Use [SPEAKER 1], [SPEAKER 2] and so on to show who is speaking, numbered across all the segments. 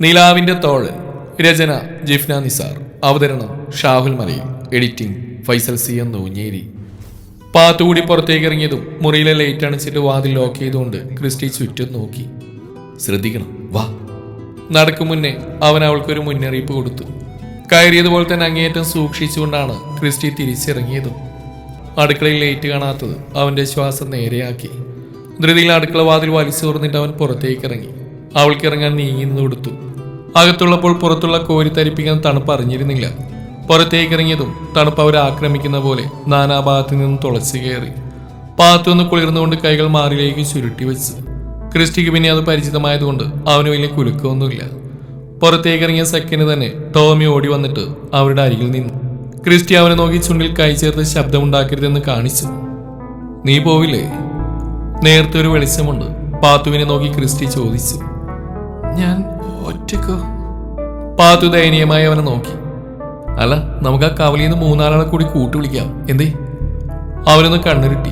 [SPEAKER 1] നിലാവിന്റെ തോൾ രചന ജിഫ്ന നിസാർ അവതരണം Shahul Malayil editing Faisal C M Noonjeri. പാത്തുകൂടി പുറത്തേക്ക് ഇറങ്ങിയതും മുറിയിലെ ലൈറ്റ് അണച്ചിട്ട് വാതിൽ ലോക്ക് ചെയ്തുകൊണ്ട് ക്രിസ്റ്റി ചുറ്റും നോക്കി. ശ്രദ്ധിക്കണം വാ. നടക്കും മുന്നേ അവൻ അവൾക്കൊരു മുന്നറിയിപ്പ് കൊടുത്തു. കയറിയതുപോലെ തന്നെ അങ്ങേയറ്റം സൂക്ഷിച്ചുകൊണ്ടാണ് ക്രിസ്റ്റി തിരിച്ചിറങ്ങിയതും. അടുക്കളയിൽ ലൈറ്റ് കാണാത്തത് അവന്റെ ശ്വാസം നേരെയാക്കി. ധൃതിയിൽ അടുക്കള വാതിൽ വലിച്ചു തുറന്നിട്ട് അവൻ പുറത്തേക്ക് ഇറങ്ങി അവൾക്ക് ഇറങ്ങാൻ നീങ്ങി നിന്ന് കൊടുത്തു. അകത്തുള്ളപ്പോൾ പുറത്തുള്ള കോരി തരിപ്പിക്കാൻ തണുപ്പ് അറിഞ്ഞിരുന്നില്ല. പുറത്തേക്ക് ഇറങ്ങിയതും തണുപ്പ് അവരെ ആക്രമിക്കുന്ന പോലെ നാനാഭാഗത്തു നിന്നും തുളച്ചു കയറി. പാത്തുനിന്ന് കുളിർന്നുകൊണ്ട് കൈകൾ മാറിലേക്ക് ചുരുട്ടി വെച്ചു. ക്രിസ്റ്റിക്ക് പിന്നെ അത് പരിചിതമായതുകൊണ്ട് അവന് വലിയ കുലുക്കമൊന്നുമില്ല. പുറത്തേക്ക് ഇറങ്ങിയ സെക്കൻഡ് തന്നെ ടോമി ഓടി വന്നിട്ട് അവരുടെ അരികിൽ നിന്നു. ക്രിസ്റ്റി അവനെ നോക്കി ചുണ്ടിൽ കൈ ചേർത്ത് ശബ്ദമുണ്ടാക്കരുതെന്ന് കാണിച്ചു. നീ പോവില്ലേ? നേരത്തെ ഒരു വെളിച്ചമുണ്ട്. പാത്തുവിനെ നോക്കി ക്രിസ്റ്റി ചോദിച്ചു. ഞാൻ ഒറ്റക്കോ? പാത്തു ദയനീയമായി അവനെ നോക്കി. അല്ല നമുക്ക് ആ കവലിൽ നിന്ന് മൂന്നാലാളെ കൂടി കൂട്ടു വിളിക്കാം. എന്തേ? അവനൊന്ന് കണ്ണുരുട്ടി.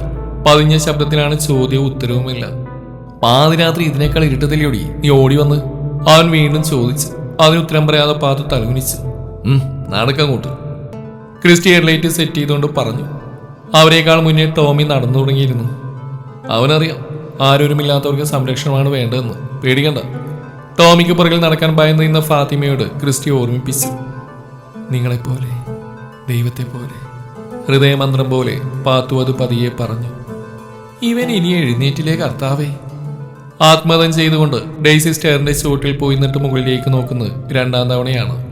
[SPEAKER 1] പതിഞ്ഞ ശബ്ദത്തിലാണ് ചോദ്യവും ഉത്തരവുമില്ല പാതിരാത്രി ഇതിനേക്കാൾ ഇരുട്ടത്തിലൂടി നീ ഓടി വന്ന്. അവൻ വീണ്ടും ചോദിച്ചു. അതിന് ഉത്തരം പറയാതെ പാത്തു തലകുനിച്ചു. നടക്കാൻ കൂട്ടു ക്രിസ്റ്റി എയർലൈറ്റ് സെറ്റ് ചെയ്തുകൊണ്ട് പറഞ്ഞു. അവരെക്കാൾ മുന്നേ ടോമി നടന്നു തുടങ്ങിയിരുന്നു അവനറിയാം ആരോരുമില്ലാത്തവർക്ക് സംരക്ഷണമാണ് വേണ്ടതെന്ന്. പേടിക്കണ്ട. ടോമിക്ക് പുറകിൽ നടക്കാൻ ഭയന്ന് നിന്ന ഫാത്തിമയോട് ക്രിസ്റ്റി ഓർമ്മിപ്പിച്ചു. നിങ്ങളെപ്പോലെ ദൈവത്തെ പോലെ ഹൃദയമന്ത്രം പോലെ പാത്തു അത് പതിയെ പറഞ്ഞു ഇവൻ ഇനി എഴുന്നേറ്റിലെ കർത്താവേ? ആത്മഹത്യം ചെയ്തുകൊണ്ട് ഡെയ്സി സ്റ്റെയറിന്റെ ചുവട്ടിൽ പോയി നിന്നിട്ട് മുകളിലേക്ക് നോക്കുന്നത് രണ്ടാം തവണയാണ്.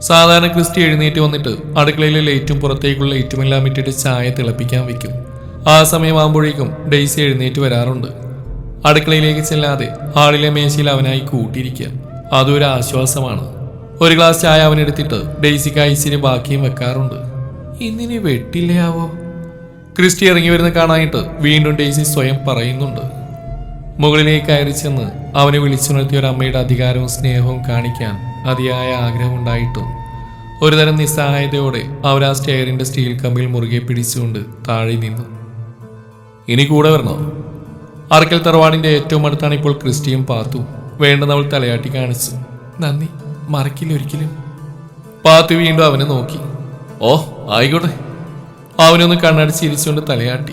[SPEAKER 1] സാധാരണ ക്രിസ്റ്റി എഴുന്നേറ്റ് വന്നിട്ട് അടുക്കളയിലെ ലൈറ്റും പുറത്തേക്കുള്ള ലൈറ്റുമെല്ലാം ഇട്ടിട്ട് ചായ തിളപ്പിക്കാൻ വെക്കും ആ സമയമാകുമ്പോഴേക്കും ഡെയ്സി എഴുന്നേറ്റ് വരാറുണ്ട്. അടുക്കളയിലേക്ക് ചെല്ലാതെ ഹാളിലെ മേശയിൽ അവനായി കൂട്ടിയിരിക്കുക. അതൊരു ആശ്വാസമാണ്. ഒരു ഗ്ലാസ് ചായ അവനെടുത്തിട്ട് ഡെയ്സിക്കായി ഇച്ചിരി ബാക്കിയും വെക്കാറുണ്ട്. ഇന്നിനി വെട്ടില്ലയാവോ ക്രിസ്റ്റി ഇറങ്ങി വരുന്ന കാണാനായിട്ട് വീണ്ടും ഡെയ്സി സ്വയം പറയുന്നുണ്ട്. മുകളിലേക്ക് കയറി ചെന്ന് അവനെ വിളിച്ചുണർത്തിയ ഒരു അമ്മയുടെ അധികാരവും സ്നേഹവും കാണിക്കാൻ അതിയായ ആഗ്രഹമുണ്ടായിട്ടും ഒരുതരം നിസ്സഹായതയോടെ അവർ ആ സ്റ്റെയറിന്റെ സ്റ്റീൽ കമ്പിൽ മുറുകെ പിടിച്ചുകൊണ്ട് താഴെ നിന്നു. ഇനി കൂടെ വരണോ? അറക്കൽ തറവാടിന്റെ ഏറ്റവും അടുത്താണ് ഇപ്പോൾ ക്രിസ്റ്റിയും പാത്തു വേണ്ടെന്ന് അവൾ തലയാട്ടി കാണിച്ചു. നന്ദി. മറക്കില്ല ഒരിക്കലും. പാത്തു വീണ്ടും അവനെ നോക്കി. ഓ ആയിക്കോട്ടെ. അവനൊന്ന് കണ്ണടി ചിരിച്ചുകൊണ്ട് തലയാട്ടി.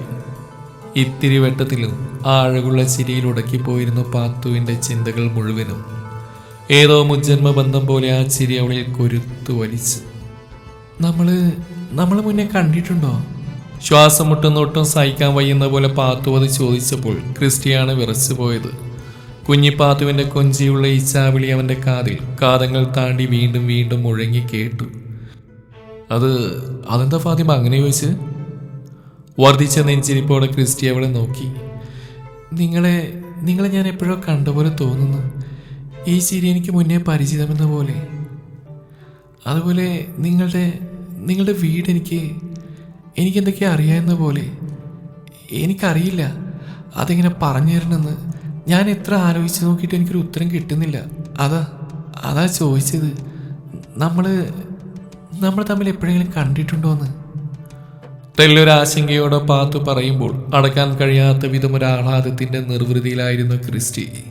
[SPEAKER 1] ഇത്തിരി വെട്ടത്തിലും ആ അഴകുള്ള ചിരിയിൽ ഉടക്കിപ്പോയിരുന്നു പാത്തുവിന്റെ ചിന്തകൾ മുഴുവനും. ഏതോ മുജ്ജന്മ ബന്ധം പോലെ ആ ചിരി അവളിൽ കൊരുത്തു വലിച്ചു. നമ്മൾ നമ്മൾ മുന്നേ കണ്ടിട്ടുണ്ടോ? ശ്വാസം മുട്ടുന്ന ഒട്ടും സഹിക്കാൻ വയ്യുന്ന പോലെ പാത്തു അത് ചോദിച്ചപ്പോൾ ക്രിസ്റ്റിയാണ് വിറച്ചു പോയത് കുഞ്ഞിപ്പാത്തുവിന്റെ കൊഞ്ചിയുള്ള ഇച്ചാവിളി അവന്റെ കാതിൽ കാതങ്ങൾ താണ്ടി വീണ്ടും വീണ്ടും മുഴങ്ങി കേട്ടു. അത് അതെന്താ ഫാത്തിമ അങ്ങനെ ചോദിച്ച്? വർദ്ധിച്ച നെഞ്ചിരിപ്പോടെ ക്രിസ്റ്റി അവളെ നോക്കി. നിങ്ങളെ നിങ്ങളെ ഞാൻ എപ്പോഴോ കണ്ട പോലെ തോന്നുന്നു. ഈ ചിരി എനിക്ക് മുന്നേ പരിചിതമെന്ന പോലെ. അതുപോലെ നിങ്ങളുടെ നിങ്ങളുടെ വീട് എനിക്ക് എനിക്ക് എന്തൊക്കെയോ അറിയാവുന്ന പോലെ എനിക്കറിയില്ല. അതെങ്ങനെ പറഞ്ഞു തരണമെന്ന് ഞാൻ എത്ര ആലോചിച്ച് നോക്കിയിട്ട് എനിക്കൊരു ഉത്തരം കിട്ടുന്നില്ല. അതാ അതാ ചോദിച്ചത്. നമ്മൾ നമ്മൾ തമ്മിൽ എപ്പോഴെങ്കിലും കണ്ടിട്ടുണ്ടോന്ന്? തെല്ലൊരു ആശങ്കയോടെ പാത്തു പറയുമ്പോൾ അടക്കാൻ കഴിയാത്ത വിധം ഒരു ആഹ്ലാദത്തിന്റെ നിർവൃതിയിലായിരുന്നു ക്രിസ്റ്റി.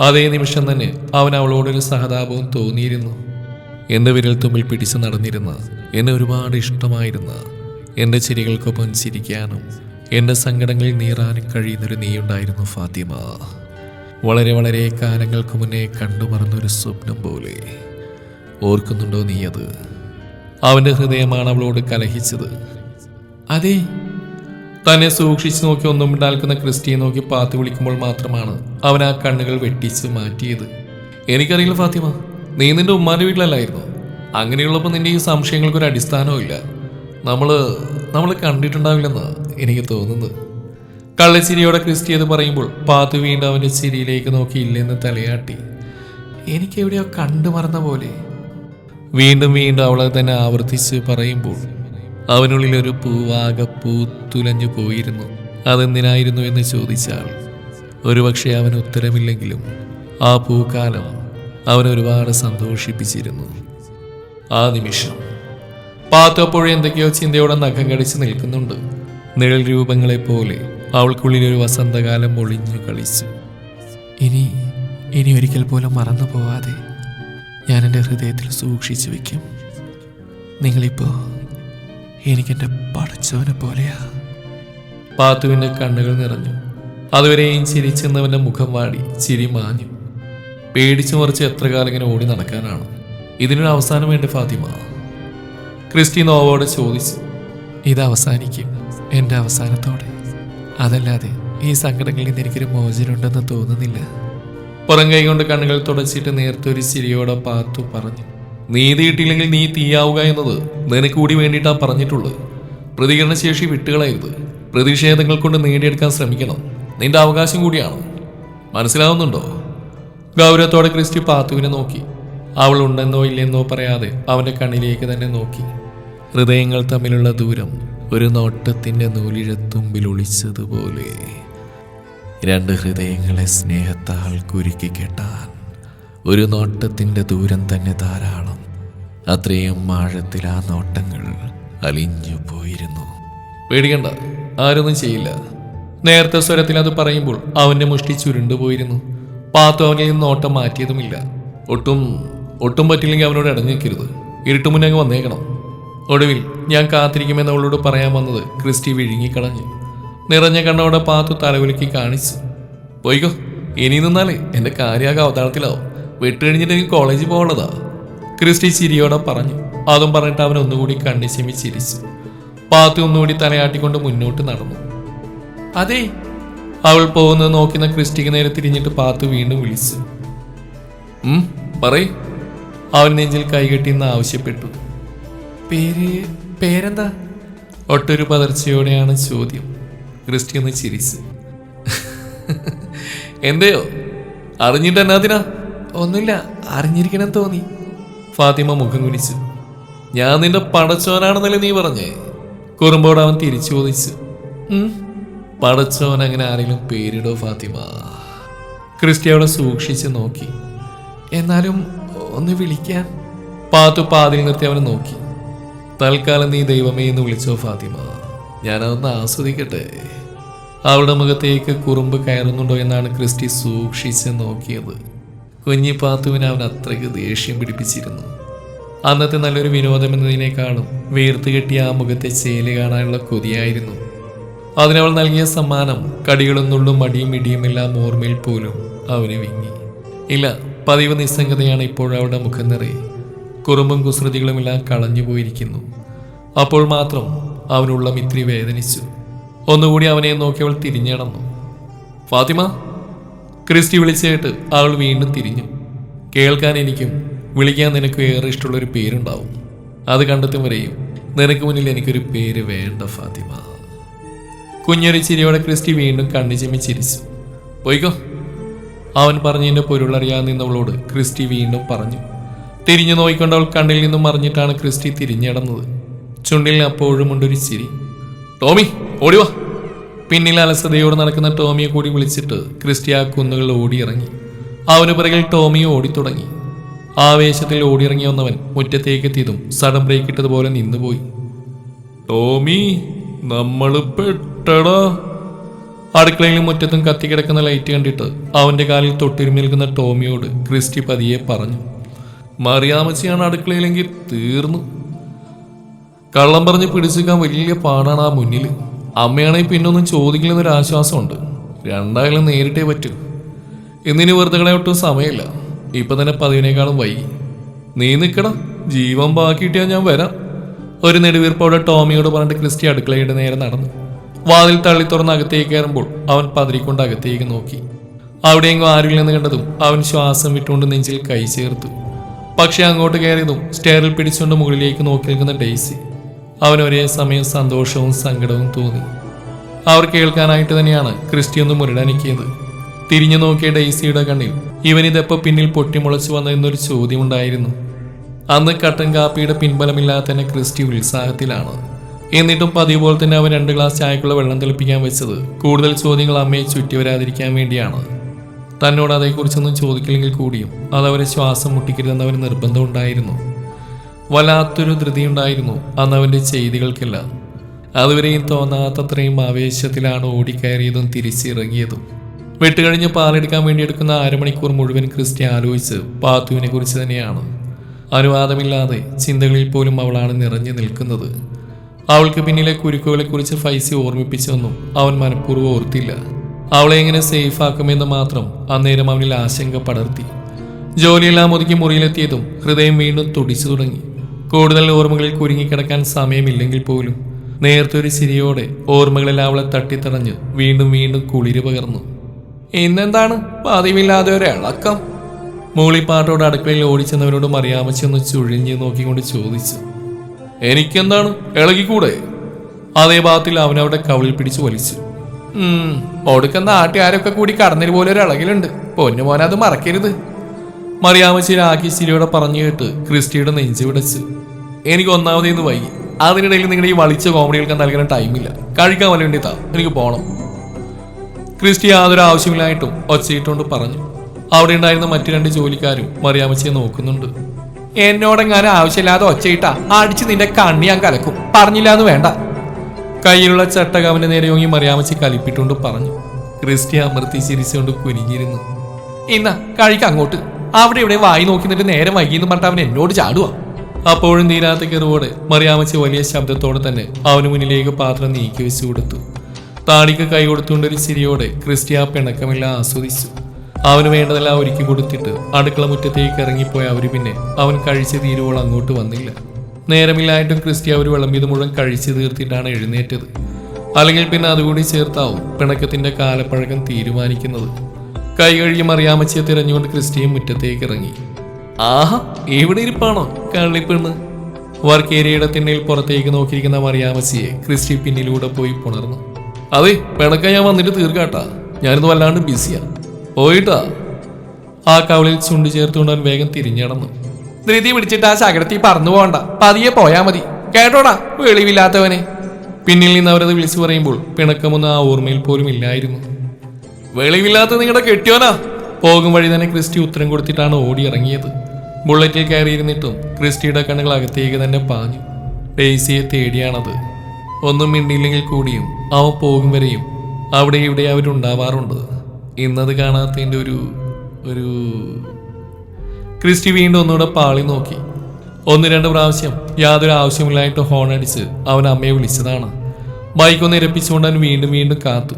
[SPEAKER 1] അതേ നിമിഷം തന്നെ അവൻ അവളോടൊരു സഹതാപവും തോന്നിയിരുന്നു. എന്റെ വിരൽ തുമ്പിൽ പിടിച്ചു നടന്നിരുന്ന എന്നെ ഒരുപാട് ഇഷ്ടമായിരുന്ന എന്റെ ചിരികൾക്കൊപ്പം ചിരിക്കാനും എന്റെ സങ്കടങ്ങളിൽ നീറാനും കഴിയുന്നൊരു നീയുണ്ടായിരുന്നു ഫാത്തിമ. വളരെ വളരെ കാലങ്ങൾക്ക് മുന്നേ കണ്ടുമറന്നൊരു സ്വപ്നം പോലെ. ഓർക്കുന്നുണ്ടോ നീ അത്? അവന്റെ ഹൃദയമാണ് അവളോട് കലഹിച്ചത്. അതെ തന്നെ സൂക്ഷിച്ചു നോക്കി ഒന്നും ഉണ്ടാക്കുന്ന ക്രിസ്റ്റിയെ നോക്കി പാത്തി വിളിക്കുമ്പോൾ മാത്രമാണ് അവൻ ആ കണ്ണുകൾ വെട്ടിച്ച് മാറ്റിയത്. എനിക്കറിയില്ല ഫാത്തിമ നീ നിന്റെ ഉമ്മാന്റെ വീട്ടിലല്ലായിരുന്നു? അങ്ങനെയുള്ളപ്പോൾ നിന്റെ ഈ സംശയങ്ങൾക്കൊരു അടിസ്ഥാനവും ഇല്ല നമ്മൾ നമ്മൾ കണ്ടിട്ടുണ്ടാവില്ലെന്ന് എനിക്ക് തോന്നുന്നത്. കള്ളച്ചിരിയോടെ ക്രിസ്റ്റി അത് പറയുമ്പോൾ പാത്തു വീണ്ടും അവന്റെ ചിരിയിലേക്ക് നോക്കി ഇല്ലെന്ന് തലയാട്ടി. എനിക്ക് എവിടെയോ കണ്ടു മറന്ന പോലെ. വീണ്ടും വീണ്ടും അവളെ തന്നെ ആവർത്തിച്ച് പറയുമ്പോൾ അവനുള്ളിൽ ഒരു പൂവാകെ പൂത്തുലഞ്ഞു പോയിരുന്നു. അതെന്തിനായിരുന്നു എന്ന് ചോദിച്ചാൽ ഒരുപക്ഷെ അവൻ ഉത്തരമില്ലെങ്കിലും ആ പൂക്കാലം അവൻ ഒരുപാട് സന്തോഷിപ്പിച്ചിരുന്നു. ആ നിമിഷം പാത്തപ്പോഴും എന്തൊക്കെയോ ചിന്തയോടെ നഖം കടിച്ച് നിൽക്കുന്നുണ്ട്. നിഴൽ രൂപങ്ങളെ പോലെ അവൾക്കുള്ളിൽ ഒരു വസന്തകാലം ഒളിഞ്ഞു കളിച്ചു. ഇനി ഇനി ഒരിക്കൽ പോലും മറന്നു പോവാതെ ഞാൻ എന്റെ ഹൃദയത്തിൽ സൂക്ഷിച്ചു വെക്കും. നിങ്ങളിപ്പോൾ എനിക്കെന്റെ പടച്ചവനെ പോലെയാ. പാത്തുവിന്റെ കണ്ണുകൾ നിറഞ്ഞു. അതുവരെയും ചിരിച്ചെന്നവന്റെ മുഖം വാടി ചിരി മാഞ്ഞു. പേടിച്ചു മറിച്ച് എത്ര കാലം ഇങ്ങനെ ഓടി നടക്കാനാണ്. ഇതിനൊരു അവസാനം വേണ്ടി ഫാത്തിമ? ക്രിസ്റ്റി നോവോടെ ചോദിച്ചു ഇത് അവസാനിക്കും എന്റെ അവസാനത്തോടെ. അതല്ലാതെ ഈ സങ്കടങ്ങളിൽ നിന്ന് എനിക്കൊരു മോചനമുണ്ടെന്ന് തോന്നുന്നില്ല. പുറം കൈ കൊണ്ട് കണ്ണുകൾ തുടച്ചിട്ട് നേരത്തെ ഒരു ചിരിയോടെ പാത്തു പറഞ്ഞു നീതി കിട്ടിയില്ലെങ്കിൽ നീ തീയാവുക എന്നത് നിനക്ക് കൂടി വേണ്ടിയിട്ടാ പറഞ്ഞിട്ടുള്ളത്. പ്രതികരണശേഷി വിട്ടുകളയരുത്. പ്രതിഷേധങ്ങൾ കൊണ്ട് നേടിയെടുക്കാൻ ശ്രമിക്കണം. നിന്റെ അവകാശം കൂടിയാണ്. മനസ്സിലാവുന്നുണ്ടോ? ഗൗരവത്തോടെ ക്രിസ്റ്റി പാത്തുവിനെ നോക്കി. അവൾ ഉണ്ടെന്നോ ഇല്ലെന്നോ പറയാതെ അവന്റെ കണ്ണിലേക്ക് തന്നെ നോക്കി. ഹൃദയങ്ങൾ തമ്മിലുള്ള ദൂരം ഒരു നോട്ടത്തിന്റെ നൂലിഴത്തുമ്പിൽ ഒളിച്ചതുപോലെ. രണ്ട് ഹൃദയങ്ങളെ സ്നേഹത്താൽ കുരുക്കി കെട്ടാൻ ഒരു നോട്ടത്തിന്റെ ദൂരം തന്നെ ധാരാളം. അത്രയും ആഴത്തിൽ ആ നോട്ടങ്ങൾ അലിഞ്ഞു പോയിരുന്നു. പേടിക്കണ്ട ആരൊന്നും ചെയ്യില്ല. നേരത്തെ സ്വരത്തിൽ അത് പറയുമ്പോൾ അവന്റെ മുഷ്ടി ചുരുണ്ടുപോയിരുന്നു. പാത്തു അവനിൽ നോട്ടം മാറ്റിയതുമില്ല. ഒട്ടും ഒട്ടും പറ്റില്ലെങ്കിൽ അവനോട് ഇരുട്ട് മുന്നേ അങ്ങ് വന്നേക്കണം. ഒടുവിൽ ഞാൻ കാത്തിരിക്കുമെന്ന് അവളോട് പറയാൻ വന്നത് ക്രിസ്റ്റി വിഴുങ്ങിക്കളഞ്ഞു. നിറഞ്ഞ കണ്ണോടെ പാത്തു തലവിലേക്ക് കാണിച്ചു. പോയിക്കോ ഇനി നിന്നാലേ എന്റെ കാര്യാകെ അവതാളത്തിലാവും. വിട്ടുകഴിഞ്ഞിട്ട് എനിക്ക് കോളേജിൽ പോകണതാ ക്രിസ്റ്റി ചിരിയോടെ പറഞ്ഞു. അതും പറഞ്ഞിട്ട് അവൻ ഒന്നുകൂടി കണ്ണിശമി ചിരിച്ചു. പാത്തു ഒന്നുകൂടി തലയാട്ടിക്കൊണ്ട് മുന്നോട്ട് നടന്നു. അതെ. അവൾ പോകുന്നത് നോക്കുന്ന ക്രിസ്റ്റിക്ക് നേരെ തിരിഞ്ഞിട്ട് പാത്തു വീണ്ടും വിളിച്ചു. പറയ്. അവൻ നെഞ്ചിൽ കൈകെട്ടിന്ന് ആവശ്യപ്പെട്ടു. പേര് പേരെന്താ? ഒട്ടൊരു പതർച്ചയോടെയാണ് ചോദ്യം. ക്രിസ്റ്റി ഒന്ന് ചിരിച്ച്. എന്തെയോ? അറിഞ്ഞിട്ട് ഒന്നുമില്ല അറിഞ്ഞിരിക്കണം തോന്നി. ഫാത്തിമ മുഖം കുനിച്ചു. ഞാൻ നിന്റെ പടച്ചോനാണെന്നല്ലേ നീ പറഞ്ഞേ? കുറുമ്പോട് അവൻ തിരിച്ചു ചോദിച്ചു. "ഉം, പടച്ചോൻ അങ്ങനെ ആരെങ്കിലും പേരിടോ ഫാത്തിമ? ക്രിസ്റ്റി അവളെ സൂക്ഷിച്ച് നോക്കി. എന്നാലും ഒന്ന് വിളിക്കാൻ. പാത്തു പാതിൽ നിർത്തി അവനെ നോക്കി. തൽക്കാലം നീ ദൈവമേ എന്ന് വിളിച്ചോ ഫാത്തിമ. ഞാനതൊന്ന് ആസ്വദിക്കട്ടെ. അവളുടെ മുഖത്തേക്ക് കുറുമ്പ് കയറുന്നുണ്ടോ എന്നാണ് ക്രിസ്റ്റി സൂക്ഷിച്ച് നോക്കിയത്. കുഞ്ഞി പാത്തുവിനെ അവൻ അത്രയ്ക്ക് ദേഷ്യം പിടിപ്പിച്ചിരുന്നു. അന്നത്തെ നല്ലൊരു വിനോദം എന്നതിനേക്കാളും വീർത്ത് കെട്ടിയ ആ മുഖത്തെ ചേൽ കാണാനുള്ള കൊതിയായിരുന്നു. അതിനവൾ നൽകിയ സമ്മാനം കടികളും നുള്ളും മടിയും ഇടിയും എല്ലാം ഓർമ്മയിൽ പോലും അവന് വിങ്ങി. ഇല്ല പതിവ് നിസ്സംഗതയാണ് ഇപ്പോൾ അവളുടെ മുഖം നിറയെ കുറുമ്പും കുസൃതികളുമെല്ലാം കളഞ്ഞു പോയിരിക്കുന്നു. അപ്പോൾ മാത്രം അവനുള്ള മിത്രി വേദനിച്ചു. ഒന്നുകൂടി അവനെ നോക്കി അവൾ തിരിഞ്ഞടന്നു ഫാത്തിമ ക്രിസ്റ്റി വിളിച്ചേട്ട് അവൾ വീണ്ടും തിരിഞ്ഞു. കേൾക്കാൻ എനിക്കും വിളിക്കാൻ നിനക്ക് ഏറെ ഇഷ്ടമുള്ള ഒരു പേരുണ്ടാവും. അത് കണ്ടെത്തും വരെയും നിനക്ക് മുന്നിൽ എനിക്കൊരു പേര് വേണ്ട ഫാത്തിമ. കുഞ്ഞൊരു ചിരിയോടെ ക്രിസ്റ്റി വീണ്ടും കണ്ണു ചിമ്മി ചിരിച്ചു. പോയിക്കോ. അവൻ പറഞ്ഞതിന്റെ പൊരുളറിയാൻ നിന്നവളോട് ക്രിസ്റ്റി വീണ്ടും പറഞ്ഞു തിരിഞ്ഞു നോക്കിക്കൊണ്ടവൾ കണ്ണിൽ നിന്നും മറിഞ്ഞിട്ടാണ് ക്രിസ്റ്റി തിരിഞ്ഞടന്നത്. ചുണ്ടിൽ അപ്പോഴും ഉണ്ടൊരു ചിരി. ടോമി ഓടിവാ പിന്നിൽ അലസതയോട് നടക്കുന്ന ടോമിയെ കൂടി വിളിച്ചിട്ട് ക്രിസ്റ്റി ആ കുന്നുകൾ ഓടിയിറങ്ങി. അവന് പിറകിൽ ടോമി ഓടിത്തുടങ്ങി. ആവേശത്തിൽ ഓടിയിറങ്ങി വന്നവൻ മുറ്റത്തേക്ക് എത്തിയതും സഡൻ ബ്രേക്ക് ഇട്ടതുപോലെ നിന്നുപോയി. ടോമി നമ്മൾ പെട്ടടാ. അടുക്കളയിലും മുറ്റത്തും കത്തിക്കിടക്കുന്ന ലൈറ്റ് കണ്ടിട്ട് അവന്റെ കാലിൽ തൊട്ടിരുമി നിൽക്കുന്ന ടോമിയോട് ക്രിസ്റ്റി പതിയെ പറഞ്ഞു മറിയാമച്ചിയാണ് അടുക്കളയിലെങ്കിൽ തീർന്നു. കള്ളം പറഞ്ഞ് പിടിച്ചിരിക്കാൻ വലിയ പാടാണ് ആ മുന്നിൽ. അമ്മയാണെങ്കിൽ പിന്നെ ഒന്നും ചോദിക്കില്ലെന്നൊരു ആശ്വാസമുണ്ട്. രണ്ടായാലും നേരിട്ടേ പറ്റൂ. ഇന്നിനി വെറുതെ ഒട്ടും സമയമില്ല. ഇപ്പൊ തന്നെ പതിവിനേക്കാളും വൈകി. നീ നിൽക്കണം ജീവൻ ബാക്കിയിട്ടാ ഞാൻ വരാം. ഒരു നെടുവീർപ്പോടെ ടോമിയോട് പറഞ്ഞിട്ട് ക്രിസ്റ്റി അടുക്കളയുടെ നേരെ നടന്നു. വാതിൽ തള്ളി തുറന്ന് അകത്തേക്ക് കയറുമ്പോൾ അവൻ പതിരിക്കൊണ്ട് അകത്തേക്ക് നോക്കി. അവിടെയെങ്കിലും ആരുമില്ലെന്ന് കണ്ടതും അവൻ ശ്വാസം വിട്ടുകൊണ്ട് നെഞ്ചിൽ കൈ ചേർത്തു. പക്ഷെ അങ്ങോട്ട് കയറിയതും സ്റ്റെയറിൽ പിടിച്ചുകൊണ്ട് മുകളിലേക്ക് നോക്കി നിൽക്കുന്ന ഡെയ്സി. അവൻ ഒരേ സമയം സന്തോഷവും സങ്കടവും തോന്നി. അവർ കേൾക്കാനായിട്ട് തന്നെയാണ് ക്രിസ്റ്റി ഒന്ന് മുരടനക്കിയത്. തിരിഞ്ഞു നോക്കിയ ഡെയ്സിയുടെ കണ്ണിൽ ഇവനിതെപ്പോ പിന്നിൽ പൊട്ടിമുളച്ചു വന്നതെന്നൊരു ചോദ്യമുണ്ടായിരുന്നു. അന്ന് കട്ടൻ കാപ്പിയുടെ പിൻബലമില്ലാതെ തന്നെ ക്രിസ്റ്റി ഉത്സാഹത്തിലാണ്. എന്നിട്ടും പതിവ് പോലെ തന്നെ അവൻ രണ്ട് ഗ്ലാസ് ചായക്കുള്ള വെള്ളം തിളപ്പിക്കാൻ വെച്ചത് കൂടുതൽ ചോദ്യങ്ങൾ അമ്മയെ ചുറ്റി വരാതിരിക്കാൻ വേണ്ടിയാണ്. തന്നോട് അതേക്കുറിച്ചൊന്നും ചോദിക്കില്ലെങ്കിൽ കൂടിയും അതവരെ ശ്വാസം മുട്ടിക്കരുതെന്ന് അവന് നിർബന്ധമുണ്ടായിരുന്നു വല്ലാത്തൊരു ധൃതിയുണ്ടായിരുന്നു അന്ന് അവന്റെ ചെയ്തികൾക്കെല്ലാം. അതുവരെയും തോന്നാത്തത്രയും ആവേശത്തിലാണ് ഓടിക്കയറിയതും തിരിച്ചിറങ്ങിയതും. വെട്ടുകഴിഞ്ഞ് പാലെടുക്കാൻ വേണ്ടി എടുക്കുന്ന അരമണിക്കൂർ മുഴുവൻ ക്രിസ്റ്റി ആലോചിച്ച് പാത്തുവിനെ കുറിച്ച് തന്നെയാണ്. അനുവാദമില്ലാതെ ചിന്തകളിൽ പോലും അവളാണ് നിറഞ്ഞു നിൽക്കുന്നത്. അവൾക്ക് പിന്നിലെ കുരുക്കുകളെക്കുറിച്ച് ഫൈസി ഓർമ്മിപ്പിച്ചൊന്നും അവൻ മനഃപൂർവം ഓർത്തില്ല. അവളെ എങ്ങനെ സേഫ് ആക്കുമെന്ന് മാത്രം അന്നേരം അവനിൽ ആശങ്ക പടർത്തി. ജോലിയെല്ലാം ഒതുക്കി മുറിയിലെത്തിയതും ഹൃദയം വീണ്ടും തുടിച്ചു തുടങ്ങി. കൂടുതൽ ഓർമ്മകളിൽ കുരുങ്ങിക്കിടക്കാൻ സമയമില്ലെങ്കിൽ പോലും നേർത്തൊരു ചിരിയോടെ ഓർമ്മകളെല്ലാം അവളെ തട്ടിത്തടഞ്ഞ് വീണ്ടും വീണ്ടും കുളിര് പകർന്നു. ഇന്നെന്താണ്? പതിവില്ലാതെ ഒരു ഇളക്കം. മൂളിപ്പാട്ടോട് അടുക്കളയിൽ ഓടിച്ചെന്നവരോട് മറിയാമച്ചൊന്ന് ചുഴിഞ്ഞ് നോക്കിക്കൊണ്ട് ചോദിച്ചു. എനിക്കെന്താണ്? ഇളകിക്കൂടെ? അതേ ഭാഗത്തിൽ അവൻ അവിടെ കവിളിൽ പിടിച്ച് വലിച്ചു. ഉം, ആട്ടി ആരൊക്കെ കൂടി കടന്നിരു പോലെ ഒരു ഇളകിലുണ്ട്? പൊന്നു മോനെ അത് മറക്കരുത്. മറിയാമ്മച്ചി രാഖി ചിരിയോടെ പറഞ്ഞു കേട്ട് ക്രിസ്റ്റിയുടെ നെഞ്ചു വിടച്ച്. എനിക്ക് ഒന്നാമതെന്ന് വൈകി. അതിനിടയിൽ നിങ്ങളുടെ ഈ വളിച്ച കോമഡികൾക്ക് നൽകുന്ന ടൈമില്ല കഴിക്കാൻ വല്ല എനിക്ക് പോണം. ക്രിസ്റ്റി യാതൊരു ആവശ്യമില്ലായിട്ടും ഒച്ചയിട്ടുകൊണ്ട് പറഞ്ഞു. അവിടെ ഉണ്ടായിരുന്ന മറ്റു രണ്ട് ജോലിക്കാരും മറിയാമച്ചിയെ നോക്കുന്നുണ്ട്. എന്നോടെങ്ങാനും ആവശ്യമില്ലാതെ ഒച്ചയിട്ടാ അടിച്ച് നിന്റെ കണ്ണി ഞാൻ കലക്കും. പറഞ്ഞില്ല എന്ന് വേണ്ട. കയ്യിലുള്ള ചട്ടക അവന്റെ നേരെ ഓങ്ങി മറിയാമച്ചി കലിപ്പിട്ടുകൊണ്ട് പറഞ്ഞു. ക്രിസ്റ്റി അമർത്തി ചിരിച്ചുകൊണ്ട് കുനിഞ്ഞിരുന്നു. ഇന്ന കഴിക്ക അങ്ങോട്ട്. അവിടെ ഇവിടെ വായി നോക്കി നിന്നിട്ട് നേരം വൈകിയെന്ന് പറഞ്ഞിട്ട് അവൻ എന്നോട് ചാടുവാ. അപ്പോഴും തീരാത്ത കെറുവോടെ മറിയാമച്ചി വലിയ ശബ്ദത്തോടെ തന്നെ അവന് മുന്നിലേക്ക് പാത്രം നീക്കി വെച്ചു കൊടുത്തു. താടിക്ക് കൈ കൊടുത്തുകൊണ്ട് ഒരു ചിരിയോടെ ക്രിസ്റ്റി ആ പിണക്കമെല്ലാം ആസ്വദിച്ചു. അവന് വേണ്ടതെല്ലാം ഒരുക്കി കൊടുത്തിട്ട് അടുക്കള മുറ്റത്തേക്ക് ഇറങ്ങിപ്പോയ അവർ പിന്നെ അവൻ കഴിച്ച് തീരുവോളം അങ്ങോട്ട് വന്നില്ല. നേരമില്ലായിട്ടും ക്രിസ്റ്റി അവർ വിളമ്പിയത് മുഴുവൻ കഴിച്ചു തീർത്തിട്ടാണ് എഴുന്നേറ്റത്. അല്ലെങ്കിൽ പിന്നെ അതുകൂടി ചേർത്താവും പിണക്കത്തിന്റെ കാലപ്പഴക്കം തീരുമാനിക്കുന്നത്. കൈ കഴുകി മറിയാമച്ചിയെ തിരഞ്ഞുകൊണ്ട് ക്രിസ്റ്റിയും മുറ്റത്തേക്ക് ഇറങ്ങി. ആഹാ എവിടെ ഇരിപ്പാണോ കള്ളിപ്പെണ്ണ്? വർക്ക് ഏരിയയുടെ തിണ്ണയിൽ പുറത്തേക്ക് നോക്കിയിരിക്കുന്ന മറിയാമച്ചിയെ ക്രിസ്റ്റി പിന്നിലൂടെ പോയി പുണർന്നു. അതെ പിണക്ക ഞാൻ വന്നിട്ട് തീർക്കാട്ടാ. ഞാനിത് വല്ലാണ്ട് ബിസിയാ പോയിട്ടാ? ആ കവളിൽ ചുണ്ടു ചേർത്തുകൊണ്ട് അവൻ വേഗം തിരിഞ്ഞടന്നു ധൃതി പിടിച്ചിട്ട് ആ ശകടത്തി പറന്നു പോകണ്ട. പതിയെ പോയാ മതി. കേട്ടോടാ? വെളിവില്ലാത്തവനെ. പിന്നിൽ നിന്ന് അവരത് വിളിച്ചു പറയുമ്പോൾ പിണക്കമൊന്നും ആ ഓർമ്മയിൽ പോലും ഇല്ലായിരുന്നു. വെളിവില്ലാത്ത നിങ്ങളുടെ കെട്ടിയോനാ? പോകും വഴി തന്നെ ക്രിസ്റ്റി ഉത്തരം കൊടുത്തിട്ടാണ് ഓടി ഇറങ്ങിയത് ബുള്ളറ്റിൽ കയറിയിരുന്നിട്ടും ക്രിസ്റ്റിയുടെ കണ്ണുകൾ അകത്തേക്ക് തന്നെ പാഞ്ഞു. ഡെയ്സിയെ തേടിയാണത്. ഒന്നും മിണ്ടിയില്ലെങ്കിൽ കൂടിയും അവ പോകും വരെയും അവിടെ ഇവിടെ അവരുണ്ടാവാറുണ്ട്. ഇന്നത് കാണാത്തതിന്റെ ഒരു ഒരു ക്രിസ്റ്റി വീണ്ടും ഒന്നുകൂടെ പാളി നോക്കി. ഒന്ന് രണ്ട് പ്രാവശ്യം യാതൊരു ആവശ്യമില്ലായിട്ട് ഹോൺ അടിച്ച് അവൻ അമ്മയെ വിളിച്ചതാണ്. ബൈക്കൊന്ന് ഇരപ്പിച്ചുകൊണ്ട് അവൻ വീണ്ടും വീണ്ടും കാത്തു.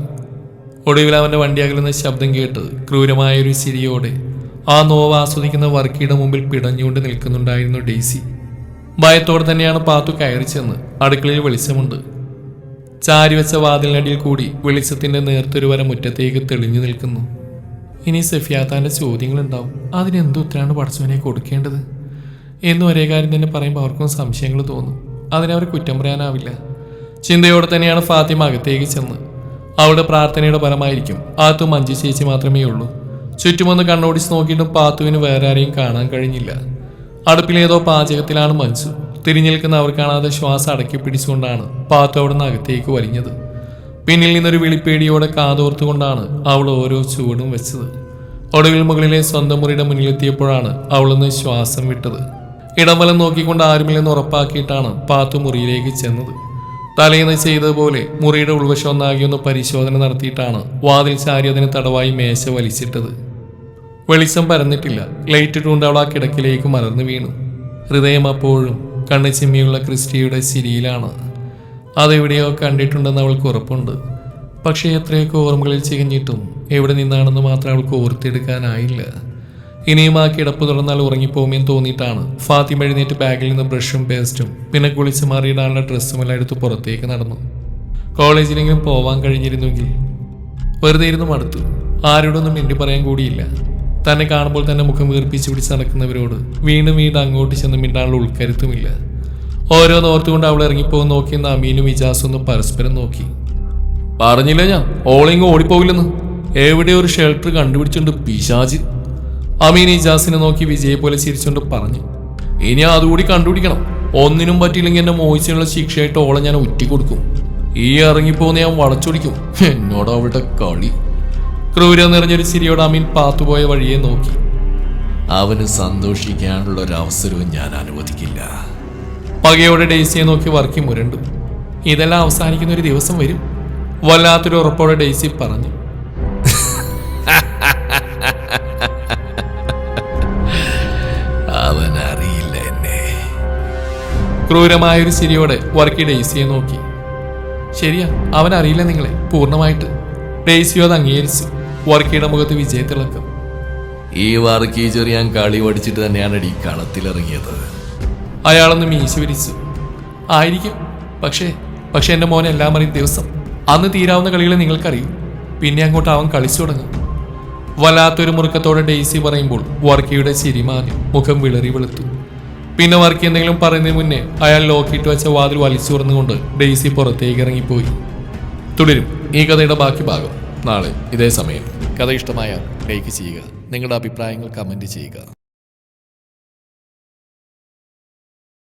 [SPEAKER 1] ഒടുവിൽ അവന്റെ വണ്ടി അകലുന്ന ശബ്ദം കേട്ട് ക്രൂരമായ ഒരു ചിരിയോടെ. ആ നോവ് ആസ്വദിക്കുന്ന വർക്കിയുടെ മുമ്പിൽ പിടഞ്ഞുകൊണ്ട് നിൽക്കുന്നുണ്ടായിരുന്നു ഡെയ്സി ഭയത്തോടെ തന്നെയാണ് പാത്തു കയറി ചെന്ന് അടുക്കളയിൽ വെളിച്ചമുണ്ട്. ചാരിവെച്ച വാതിലിനടിയിൽ കൂടി വെളിച്ചത്തിന്റെ നേർത്തൊരു വര മുറ്റത്തേക്ക് തെളിഞ്ഞു നിൽക്കുന്നു. ഇനി സഫിയാത്താന്റെ ചോദ്യങ്ങളുണ്ടാവും. അതിനെന്ത് ഉത്തരാണ് പടച്ചവനെ കൊടുക്കേണ്ടത്? എന്നും ഒരേ കാര്യം തന്നെ പറയുമ്പോൾ അവർക്കും സംശയങ്ങൾ തോന്നും. അതിനവർ കുറ്റം പറയാനാവില്ല. ചിന്തയോടെ തന്നെയാണ് ഫാത്തിമ അകത്തേക്ക് ചെന്ന് അവളുടെ പ്രാർത്ഥനയുടെ ഫലമായിരിക്കും ആത്തു മഞ്ജു ചേച്ചി മാത്രമേ ഉള്ളൂ. ചുറ്റുമൊന്ന് കണ്ണോടിച്ച് നോക്കിയിട്ടും പാത്തുവിന് വേറെ ആരെയും കാണാൻ കഴിഞ്ഞില്ല. അടുപ്പിലേതോ പാചകത്തിലാണ് മഞ്ജു. തിരിഞ്ഞിൽക്കുന്ന അവർ കാണാതെ ശ്വാസം അടക്കി പിടിച്ചുകൊണ്ടാണ് പാത്തു അവിടെ നിന്ന് അകത്തേക്ക് വലിഞ്ഞത്. പിന്നിൽ നിന്നൊരു വിളിപ്പേടിയോടെ കാതോർത്തുകൊണ്ടാണ് അവൾ ഓരോ ചൂടും വെച്ചത്. ഒടുവിൽ മുകളിലെ സ്വന്തം മുറിയുടെ മുന്നിലെത്തിയപ്പോഴാണ് അവളൊന്ന് ശ്വാസം വിട്ടത്. ഇടംവലം നോക്കിക്കൊണ്ട് ആരുമില്ലെന്ന് ഉറപ്പാക്കിയിട്ടാണ് പാത്തു മുറിയിലേക്ക് ചെന്നത്. തലേന്ന് ചെയ്തതുപോലെ മുറിയുടെ ഉൾവശം ഒന്നാകെ ഒന്ന് പരിശോധന നടത്തിയിട്ടാണ് വാതിൽ ചാരി അതിന് തടവായി മേശ വലിച്ചിട്ടത്. വെളിച്ചം പരന്നിട്ടില്ല. ലൈറ്റ് ഇട്ടുകൊണ്ട് അവൾ ആ കിടക്കിലേക്ക് മലർന്നു വീണു. ഹൃദയം അപ്പോഴും കണ്ണു ചിമ്മിയുള്ള ക്രിസ്റ്റിയുടെ ചിരിയിലാണ് അതെവിടെയോ കണ്ടിട്ടുണ്ടെന്ന് അവൾക്ക് ഉറപ്പുണ്ട്. പക്ഷേ എത്രയൊക്കെ ഓർമ്മകളിൽ ചികഞ്ഞിട്ടും എവിടെ നിന്നാണെന്ന് മാത്രം അവൾക്ക് ഓർത്തെടുക്കാനായില്ല. ഇനിയും ആ കിടപ്പ് തുറന്നാൽ ഉറങ്ങിപ്പോകുമെന്ന് തോന്നിയിട്ടാണ്. ഫാത്തിമ എഴുന്നേറ്റ് ബാഗിൽ നിന്ന് ബ്രഷും പേസ്റ്റും പിന്നെ കുളിച്ച് മാറിയിടാനുള്ള ഡ്രസ്സുമെല്ലാം എടുത്ത് പുറത്തേക്ക് നടന്നു. കോളേജിലെങ്കിലും പോവാൻ കഴിഞ്ഞിരുന്നെങ്കിൽ വെറുതെ ഇരുന്ന് മടുത്തു. ആരോടൊന്നും മിണ്ടി പറയാൻ കൂടിയില്ല. തന്നെ കാണുമ്പോൾ തന്നെ മുഖം വീർപ്പിച്ച് പിടിച്ച് നടക്കുന്നവരോട് വീണ്ടും വീണ്ടും അങ്ങോട്ട് ചെന്ന് മിണ്ടാനുള്ള ഉൾക്കരുത്തുമില്ല. ഓരോന്ന് ഓർത്തുകൊണ്ട് അവൾ ഇറങ്ങിപ്പോകും നോക്കിയെന്ന് അമീനും ഇജാസും ഒന്ന് പരസ്പരം നോക്കി. പറഞ്ഞില്ല ഞാൻ? ഓളിങ് ഓടിപ്പോകില്ലെന്ന്. എവിടെ ഒരു ഷെൽട്ടർ കണ്ടുപിടിച്ചുകൊണ്ട് പിശാജ് അമീൻ ഇജാസിനെ നോക്കി വിജയെ പോലെ ചിരിച്ചുകൊണ്ട് പറഞ്ഞു. ഇനി അതുകൂടി കണ്ടുപിടിക്കണം. ഒന്നിനും പറ്റിയില്ലെങ്കിൽ എന്നെ മോഹിച്ചുള്ള ശിക്ഷയായിട്ട് ഓളെ ഞാൻ ഉറ്റിക്കൊടുക്കും ഈ ഇറങ്ങിപ്പോന്ന് ഞാൻ വളച്ചൊടിക്കും. എന്നോട് അവളുടെ കളി. ക്രൂര നിറഞ്ഞൊരു ചിരിയോട് അമീൻ പാത്തുപോയ വഴിയെ നോക്കി.
[SPEAKER 2] അവന് സന്തോഷിക്കാനുള്ള ഒരു അവസരവും ഞാൻ അനുവദിക്കില്ല.
[SPEAKER 1] പകയോടെ ഡെയ്സിയെ നോക്കി വർക്കി മുരണ്ടു. ഇതെല്ലാം അവസാനിക്കുന്ന ഒരു ദിവസം വരും വല്ലാത്തൊരു ഉറപ്പോടെ ഡെയ്സി പറഞ്ഞു.
[SPEAKER 2] അവൻ അറിയില്ല
[SPEAKER 1] ക്രൂരമായൊരു ചിരിയോടെ വർക്കി ഡെയ്സിയെ നോക്കി. ശരിയാ അവൻ അറിയില്ല നിങ്ങളെ പൂർണമായിട്ട്. ഡെയ്സിയോ അത് അംഗീകരിച്ചു. വർക്കിയുടെ മുഖത്ത് വിജയത്തിളക്കം
[SPEAKER 2] ഈ വർക്കി ചെറിയാൻ കളി പഠിച്ചിട്ട് തന്നെയാണ് ഈ കളത്തിലിറങ്ങിയത്.
[SPEAKER 1] അയാളൊന്ന് മീശ വിരിച്ചു. ആയിരിക്കും. പക്ഷേ പക്ഷെ എന്റെ മോനെ എല്ലാം അറിയും ദിവസം. അന്ന് തീരാവുന്ന കളികളെ നിങ്ങൾക്കറിയും. പിന്നെ അങ്ങോട്ട് അവൻ കളിച്ചു തുടങ്ങും. വല്ലാത്തൊരു മുറുക്കത്തോടെ ഡെയ്സി പറയുമ്പോൾ വർക്കിയുടെ ചിരി മാറി. മുഖം വിളറി വെളുത്തു. പിന്നെ വർക്കി എന്തെങ്കിലും പറയുന്നതിന് മുന്നേ അയാൾ ലോക്കിയിട്ട് വെച്ച വാതിൽ വലിച്ചു തുറന്നുകൊണ്ട് ഡെയ്സി പുറത്തേക്ക് ഇറങ്ങിപ്പോയി. തുടരും. ഈ കഥയുടെ ബാക്കി ഭാഗം. നാളെ ഇതേ സമയം കഥ ഇഷ്ടമായാൽ ലൈക്ക് ചെയ്യുക. നിങ്ങളുടെ അഭിപ്രായങ്ങൾ കമന്റ് ചെയ്യുക.